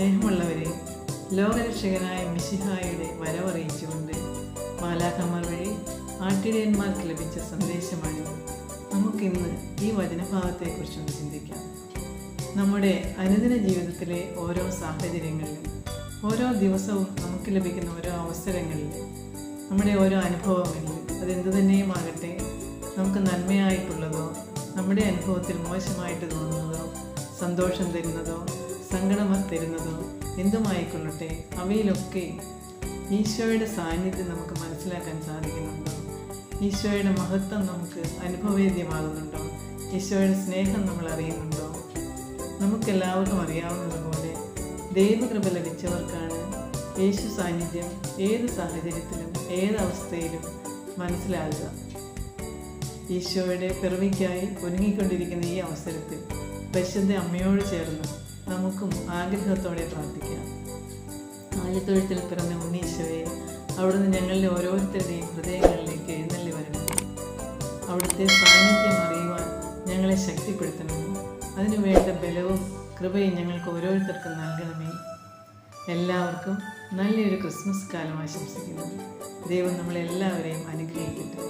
സ്നേഹമുള്ളവരെ ലോകരക്ഷകനായ മിശിഹായുടെ വരവറിയിച്ചുകൊണ്ട് മാലാഖമാർ വഴി ആട്ടിടയന്മാർക്ക് ലഭിച്ച സന്ദേശമാണ് നമുക്കിന്ന് ഈ വചനഭാവത്തെക്കുറിച്ചൊന്ന് ചിന്തിക്കാം. നമ്മുടെ അനുദിന ജീവിതത്തിലെ ഓരോ സാഹചര്യങ്ങളിലും ഓരോ ദിവസവും നമുക്ക് ലഭിക്കുന്ന ഓരോ അവസരങ്ങളിലും നമ്മുടെ ഓരോ അനുഭവങ്ങളിൽ അതെന്തു തന്നെയുമാകട്ടെ നമുക്ക് നന്മയായിട്ടുള്ളതോ നമ്മുടെ അനുഭവത്തിൽ മോശമായിട്ട് തോന്നുന്നതോ സന്തോഷം തരുന്നതോ സങ്കടം തരുന്നതോ എന്തുമായിക്കൊള്ളട്ടെ? അവയിലൊക്കെ ഈശോയുടെ സാന്നിധ്യം നമുക്ക് മനസ്സിലാക്കാൻ സാധിക്കുന്നുണ്ടോ? ഈശോയുടെ മഹത്വം നമുക്ക് അനുഭവേദ്യമാകുന്നുണ്ടോ? ഈശോയുടെ സ്നേഹം നമ്മൾ അറിയുന്നുണ്ടോ? നമുക്കെല്ലാവർക്കും അറിയാവുന്നതുപോലെ ദൈവകൃപ ലഭിച്ചവർക്കാണ് യേശു സാന്നിധ്യം ഏത് സാഹചര്യത്തിലും ഏത് അവസ്ഥയിലും മനസ്സിലാകുക. ഈശോയുടെ പിറവിക്കായി ഒരുങ്ങിക്കൊണ്ടിരിക്കുന്ന ഈ അവസരത്തിൽ പരിശുദ്ധ അമ്മയോട് ചേർന്ന് നമുക്കും ആഗ്രഹത്തോടെ പ്രാർത്ഥിക്കാം. ആലത്തൊഴുത്തിൽ പിറന്ന ഉണ്ണീശോയെ അവിടുന്ന് ഞങ്ങളുടെ ഓരോരുത്തരുടെയും ഹൃദയങ്ങളിലേക്ക് എഴുന്നള്ളി വരണം അവിടുത്തെ സാന്നിധ്യം അറിയുവാൻ ഞങ്ങളെ ശക്തിപ്പെടുത്തണമേ. അതിനുവേണ്ട ബലവും കൃപയും ഞങ്ങൾക്ക് ഓരോരുത്തർക്കും നൽകണമേ. എല്ലാവർക്കും നല്ലൊരു ക്രിസ്മസ് കാലം ആശംസിക്കുന്നു. ദൈവം നമ്മളെല്ലാവരെയും അനുഗ്രഹിക്കട്ടെ.